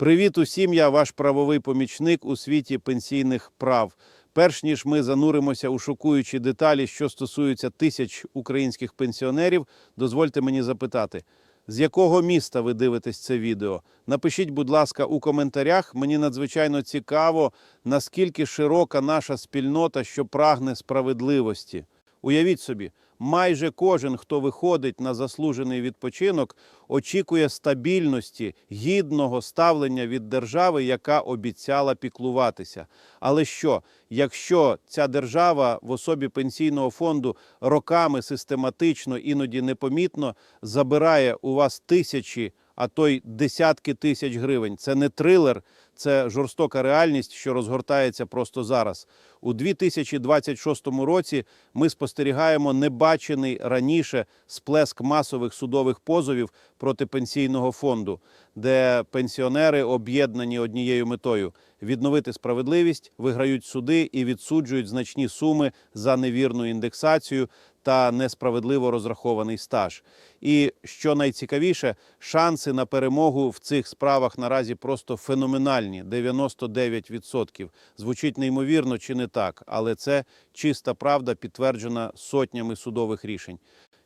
Привіт усім, я ваш правовий помічник у світі пенсійних прав. Перш ніж ми зануримося у шокуючі деталі, що стосуються тисяч українських пенсіонерів, дозвольте мені запитати, з якого міста ви дивитесь це відео? Напишіть, будь ласка, у коментарях. Мені надзвичайно цікаво, наскільки широка наша спільнота, що прагне справедливості. Уявіть собі, майже кожен, хто виходить на заслужений відпочинок, очікує стабільності, гідного ставлення від держави, яка обіцяла піклуватися. Але що, якщо ця держава в особі пенсійного фонду роками систематично, іноді непомітно забирає у вас тисячі, а то й десятки тисяч гривень, це не трилер, це жорстока реальність, що розгортається просто зараз. У 2026 році ми спостерігаємо небачений раніше сплеск масових судових позовів проти пенсійного фонду, де пенсіонери об'єднані однією метою відновити справедливість, виграють суди і відсуджують значні суми за невірну індексацію та несправедливо розрахований стаж. І що найцікавіше, шанси на перемогу в цих справах наразі просто феноменальні 99%. Звучить неймовірно чи не так, але це чиста правда, підтверджена сотнями судових рішень.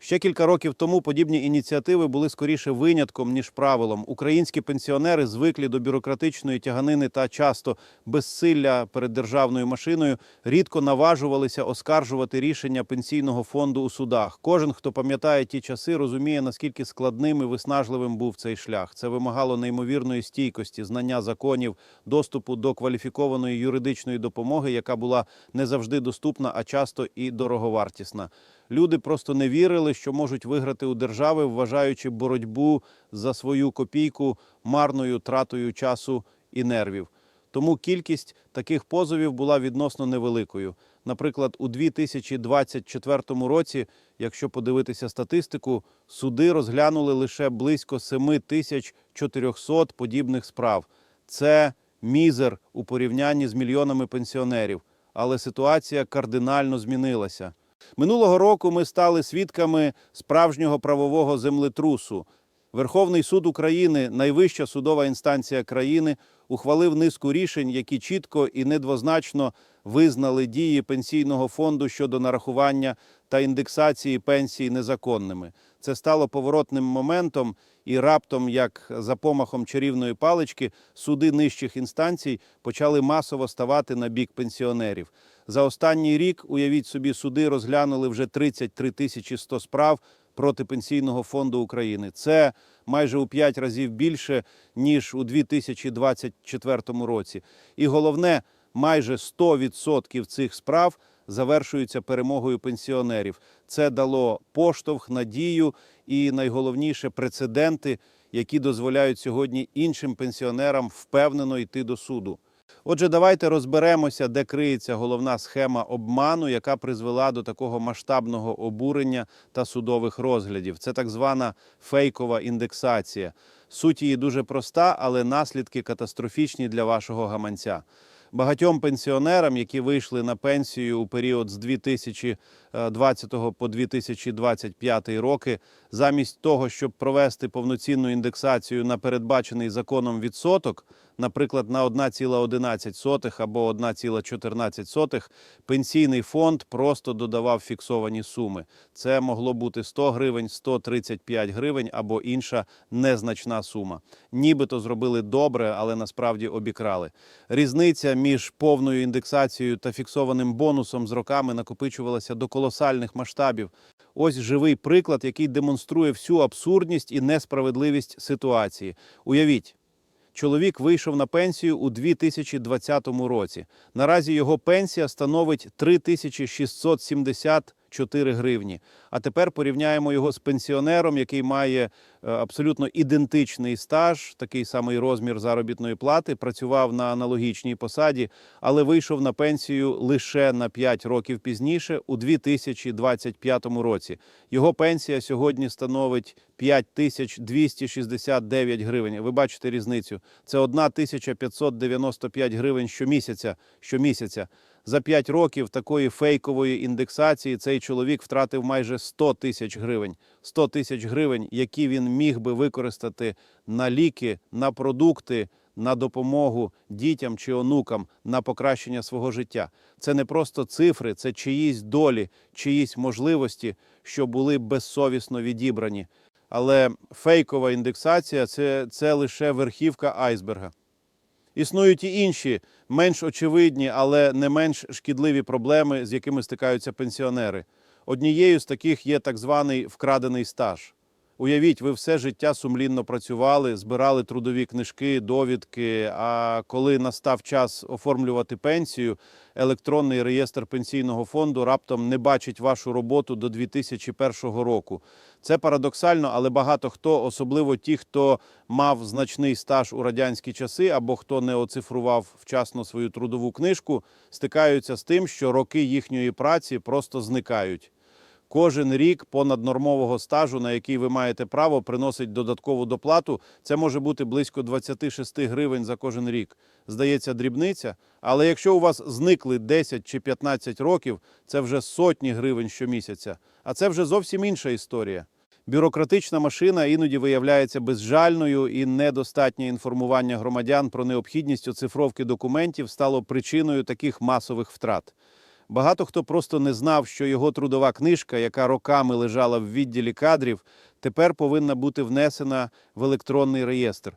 Ще кілька років тому подібні ініціативи були скоріше винятком ніж правилом. Українські пенсіонери звиклі до бюрократичної тяганини та часто безсилля перед державною машиною рідко наважувалися оскаржувати рішення пенсійного фонду у судах. Кожен, хто пам'ятає ті часи, розуміє наскільки складним і виснажливим був цей шлях. Це вимагало неймовірної стійкості, знання законів, доступу до кваліфікованої юридичної допомоги, яка була не завжди доступна, а часто і дороговартісна. Люди просто не вірили, що можуть виграти у держави, вважаючи боротьбу за свою копійку марною тратою часу і нервів. Тому кількість таких позовів була відносно невеликою. Наприклад, у 2024 році, якщо подивитися статистику, суди розглянули лише близько 7400 подібних справ. Це мізер у порівнянні з мільйонами пенсіонерів. Але ситуація кардинально змінилася. Минулого року ми стали свідками справжнього правового землетрусу. Верховний суд України, найвища судова інстанція країни, ухвалив низку рішень, які чітко і недвозначно визнали дії пенсійного фонду щодо нарахування та індексації пенсій незаконними. Це стало поворотним моментом, і раптом, як за помахом чарівної палички, суди нижчих інстанцій почали масово ставати на бік пенсіонерів. За останній рік, уявіть собі, суди розглянули вже 33 тисячі 100 справ проти пенсійного фонду України. Це майже у 5 разів більше ніж у 2024 році. І головне, майже 100% цих справ завершуються перемогою пенсіонерів. Це дало поштовх, надію і найголовніше прецеденти, які дозволяють сьогодні іншим пенсіонерам впевнено йти до суду. Отже, давайте розберемося, де криється головна схема обману, яка призвела до такого масштабного обурення та судових розглядів. Це так звана фейкова індексація. Суть її дуже проста, але наслідки катастрофічні для вашого гаманця. Багатьом пенсіонерам, які вийшли на пенсію у період з 2020 по 2025 роки, замість того, щоб провести повноцінну індексацію на передбачений законом відсоток, наприклад, на 1,11 або 1,14, пенсійний фонд просто додавав фіксовані суми. Це могло бути 100 гривень, 135 гривень або інша незначна сума. Нібито зробили добре, але насправді обікрали. Різниця між повною індексацією та фіксованим бонусом з роками накопичувалася до колосальних масштабів. Ось живий приклад, який демонструє всю абсурдність і несправедливість ситуації. Уявіть. Чоловік вийшов на пенсію у 2020 році. Наразі його пенсія становить 3674 гривні. А тепер порівняємо його з пенсіонером, який має е, абсолютно ідентичний стаж, такий самий розмір заробітної плати, працював на аналогічній посаді, але вийшов на пенсію лише на 5 років пізніше, у 2025 році. Його пенсія сьогодні становить 5269 гривень. Ви бачите різницю. Це 1595 гривень щомісяця. щомісяця. За 5 років такої фейкової індексації цей чоловік втратив майже 100 тисяч гривень. 100 тисяч гривень, які він міг би використати на ліки, на продукти, на допомогу дітям чи онукам на покращення свого життя. Це не просто цифри, це чиїсь долі, чиїсь можливості, що були безсовісно відібрані. Але фейкова індексація це, це лише верхівка айсберга. Існують і інші менш очевидні, але не менш шкідливі проблеми, з якими стикаються пенсіонери. Однією з таких є так званий вкрадений стаж. Уявіть, ви все життя сумлінно працювали, збирали трудові книжки, довідки. А коли настав час оформлювати пенсію, електронний реєстр пенсійного фонду раптом не бачить вашу роботу до 2001 року. Це парадоксально, але багато хто, особливо ті, хто мав значний стаж у радянські часи або хто не оцифрував вчасно свою трудову книжку, стикаються з тим, що роки їхньої праці просто зникають. Кожен рік понаднормового стажу, на який ви маєте право, приносить додаткову доплату. Це може бути близько 26 гривень за кожен рік. Здається, дрібниця. Але якщо у вас зникли 10 чи 15 років, це вже сотні гривень щомісяця. А це вже зовсім інша історія. Бюрократична машина іноді виявляється безжальною і недостатнє інформування громадян про необхідність оцифровки документів стало причиною таких масових втрат. Багато хто просто не знав, що його трудова книжка, яка роками лежала в відділі кадрів, тепер повинна бути внесена в електронний реєстр.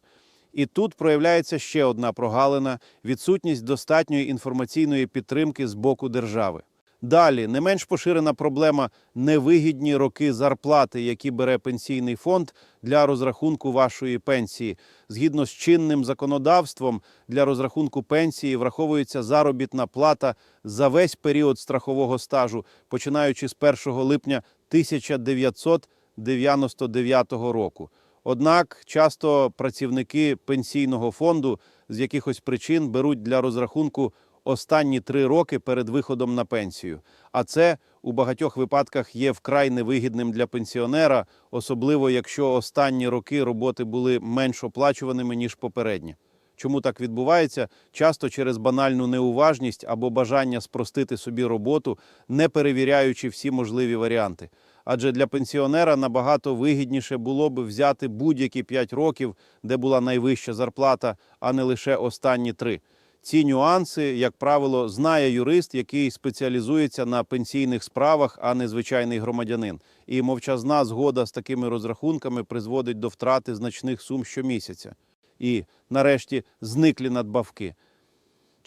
І тут проявляється ще одна прогалина відсутність достатньої інформаційної підтримки з боку держави. Далі не менш поширена проблема невигідні роки зарплати, які бере пенсійний фонд для розрахунку вашої пенсії. Згідно з чинним законодавством, для розрахунку пенсії враховується заробітна плата за весь період страхового стажу, починаючи з 1 липня 1999 року. Однак часто працівники пенсійного фонду з якихось причин беруть для розрахунку останні три роки перед виходом на пенсію. А це у багатьох випадках є вкрай невигідним для пенсіонера, особливо якщо останні роки роботи були менш оплачуваними ніж попередні. Чому так відбувається? Часто через банальну неуважність або бажання спростити собі роботу, не перевіряючи всі можливі варіанти. Адже для пенсіонера набагато вигідніше було б взяти будь-які 5 років, де була найвища зарплата, а не лише останні три. Ці нюанси, як правило, знає юрист, який спеціалізується на пенсійних справах, а не звичайний громадянин. І мовчазна згода з такими розрахунками призводить до втрати значних сум щомісяця. І, нарешті, зниклі надбавки.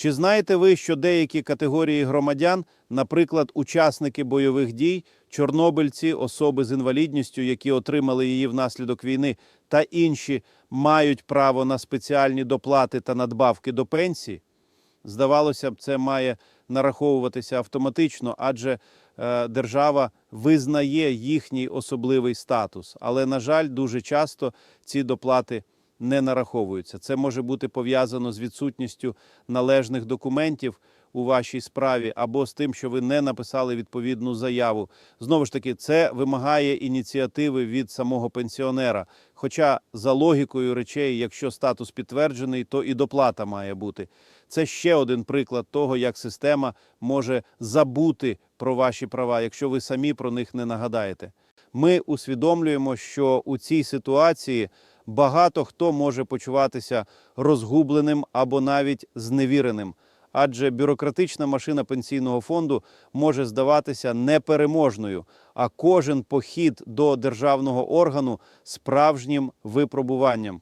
Чи знаєте ви, що деякі категорії громадян, наприклад, учасники бойових дій, чорнобильці, особи з інвалідністю, які отримали її внаслідок війни, та інші мають право на спеціальні доплати та надбавки до пенсії? Здавалося б, це має нараховуватися автоматично, адже е, держава визнає їхній особливий статус. Але, на жаль, дуже часто ці доплати не нараховуються. Це може бути пов'язано з відсутністю належних документів у вашій справі або з тим, що ви не написали відповідну заяву. Знову ж таки, це вимагає ініціативи від самого пенсіонера. Хоча за логікою речей, якщо статус підтверджений, то і доплата має бути. Це ще один приклад того, як система може забути про ваші права, якщо ви самі про них не нагадаєте. Ми усвідомлюємо, що у цій ситуації багато хто може почуватися розгубленим або навіть зневіреним. Адже бюрократична машина пенсійного фонду може здаватися непереможною, а кожен похід до державного органу справжнім випробуванням.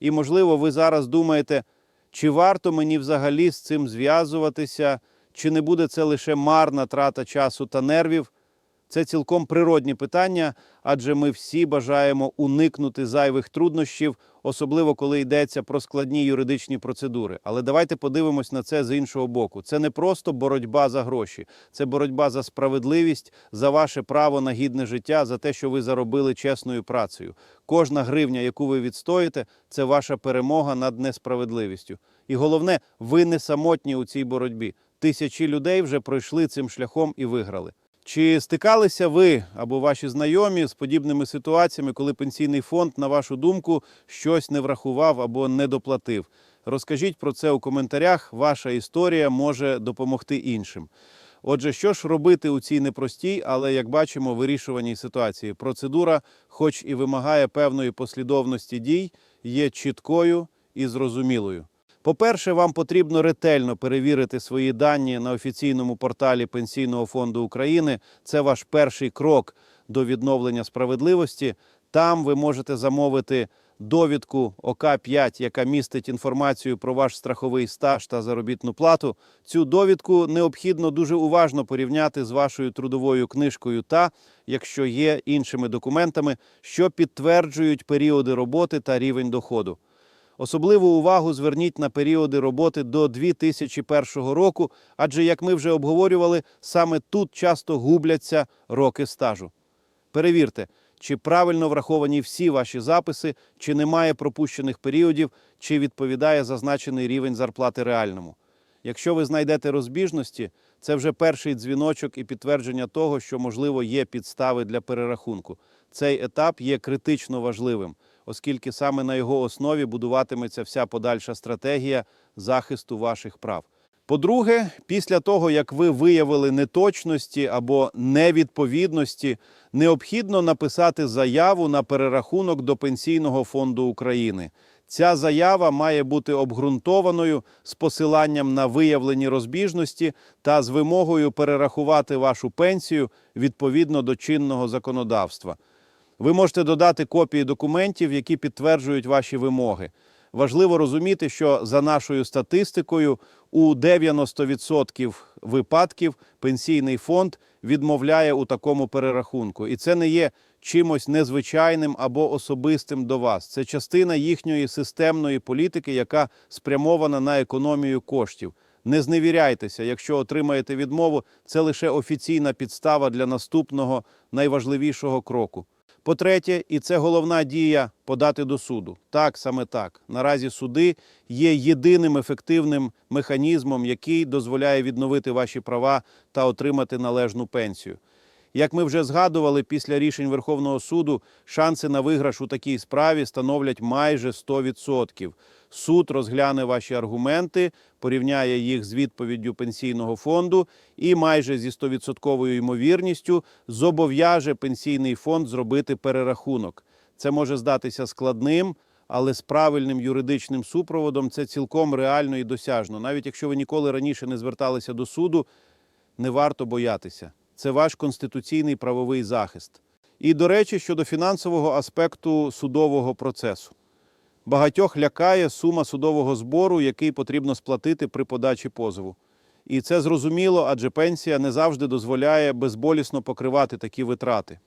І, можливо, ви зараз думаєте, чи варто мені взагалі з цим зв'язуватися, чи не буде це лише марна трата часу та нервів? Це цілком природні питання, адже ми всі бажаємо уникнути зайвих труднощів, особливо коли йдеться про складні юридичні процедури. Але давайте подивимось на це з іншого боку. Це не просто боротьба за гроші, це боротьба за справедливість, за ваше право на гідне життя, за те, що ви заробили чесною працею. Кожна гривня, яку ви відстоїте, це ваша перемога над несправедливістю. І головне, ви не самотні у цій боротьбі. Тисячі людей вже пройшли цим шляхом і виграли. Чи стикалися ви або ваші знайомі з подібними ситуаціями, коли пенсійний фонд, на вашу думку, щось не врахував або не доплатив? Розкажіть про це у коментарях. Ваша історія може допомогти іншим. Отже, що ж робити у цій непростій, але як бачимо, вирішуваній ситуації? Процедура, хоч і вимагає певної послідовності дій, є чіткою і зрозумілою. По-перше, вам потрібно ретельно перевірити свої дані на офіційному порталі Пенсійного фонду України. Це ваш перший крок до відновлення справедливості. Там ви можете замовити довідку ОК-5, яка містить інформацію про ваш страховий стаж та заробітну плату. Цю довідку необхідно дуже уважно порівняти з вашою трудовою книжкою та, якщо є іншими документами, що підтверджують періоди роботи та рівень доходу. Особливу увагу зверніть на періоди роботи до 2001 року, адже, як ми вже обговорювали, саме тут часто губляться роки стажу. Перевірте, чи правильно враховані всі ваші записи, чи немає пропущених періодів, чи відповідає зазначений рівень зарплати реальному. Якщо ви знайдете розбіжності, це вже перший дзвіночок і підтвердження того, що, можливо, є підстави для перерахунку. Цей етап є критично важливим, оскільки саме на його основі будуватиметься вся подальша стратегія захисту ваших прав. По-друге, після того, як ви виявили неточності або невідповідності, необхідно написати заяву на перерахунок до Пенсійного фонду України. Ця заява має бути обґрунтованою з посиланням на виявлені розбіжності та з вимогою перерахувати вашу пенсію відповідно до чинного законодавства. Ви можете додати копії документів, які підтверджують ваші вимоги. Важливо розуміти, що за нашою статистикою у 90% випадків пенсійний фонд відмовляє у такому перерахунку, і це не є чимось незвичайним або особистим до вас. Це частина їхньої системної політики, яка спрямована на економію коштів. Не зневіряйтеся, якщо отримаєте відмову, це лише офіційна підстава для наступного найважливішого кроку. По-третє, і це головна дія подати до суду. Так, саме так. Наразі суди є єдиним ефективним механізмом, який дозволяє відновити ваші права та отримати належну пенсію. Як ми вже згадували, після рішень Верховного суду шанси на виграш у такій справі становлять майже 100%. Суд розгляне ваші аргументи, порівняє їх з відповіддю пенсійного фонду і майже зі 100% ймовірністю зобов'яже пенсійний фонд зробити перерахунок. Це може здатися складним, але з правильним юридичним супроводом це цілком реально і досяжно. Навіть якщо ви ніколи раніше не зверталися до суду, не варто боятися. Це ваш конституційний правовий захист. І, до речі, щодо фінансового аспекту судового процесу. Багатьох лякає сума судового збору, який потрібно сплатити при подачі позову. І це зрозуміло, адже пенсія не завжди дозволяє безболісно покривати такі витрати.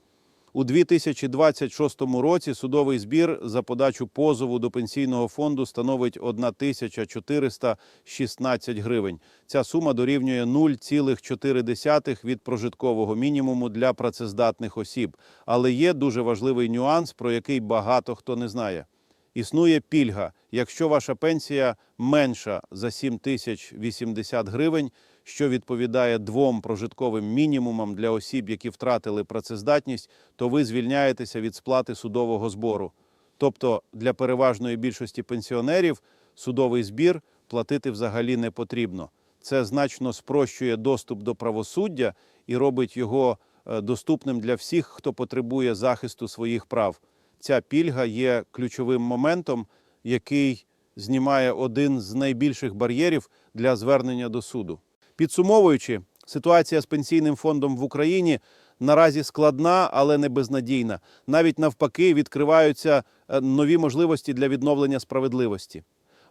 У 2026 році судовий збір за подачу позову до пенсійного фонду становить 1416 гривень. Ця сума дорівнює 0,4 від прожиткового мінімуму для працездатних осіб. Але є дуже важливий нюанс, про який багато хто не знає. Існує пільга, якщо ваша пенсія менша за 7080 гривень, що відповідає двом прожитковим мінімумам для осіб, які втратили працездатність, то ви звільняєтеся від сплати судового збору. Тобто для переважної більшості пенсіонерів судовий збір платити взагалі не потрібно. Це значно спрощує доступ до правосуддя і робить його е, доступним для всіх, хто потребує захисту своїх прав. Ця пільга є ключовим моментом, який знімає один з найбільших бар'єрів для звернення до суду. Підсумовуючи, ситуація з пенсійним фондом в Україні наразі складна, але не безнадійна. Навіть навпаки, відкриваються е, нові можливості для відновлення справедливості.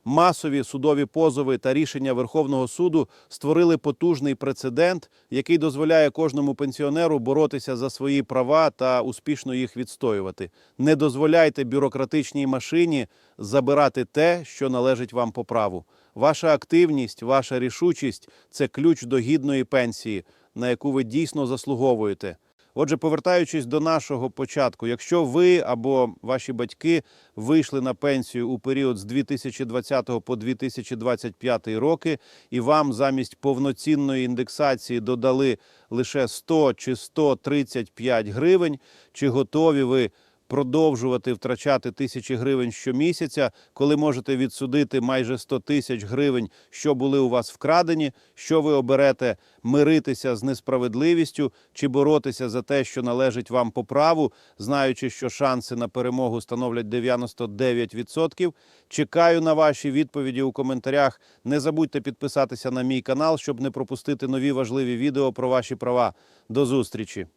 Масові судові позови та рішення Верховного суду створили потужний прецедент, який дозволяє кожному пенсіонеру боротися за свої права та успішно їх відстоювати. Не дозволяйте бюрократичній машині забирати те, що належить вам по праву. Ваша активність, ваша рішучість це ключ до гідної пенсії, на яку ви дійсно заслуговуєте. Отже, повертаючись до нашого початку, якщо ви або ваші батьки вийшли на пенсію у період з 2020 по 2025 роки, і вам замість повноцінної індексації додали лише 100 чи 135 гривень, чи готові ви продовжувати втрачати тисячі гривень щомісяця, коли можете відсудити майже 100 тисяч гривень, що були у вас вкрадені, що ви оберете миритися з несправедливістю чи боротися за те, що належить вам по праву, знаючи, що шанси на перемогу становлять 99%. Чекаю на ваші відповіді у коментарях. Не забудьте підписатися на мій канал, щоб не пропустити нові важливі відео про ваші права. До зустрічі!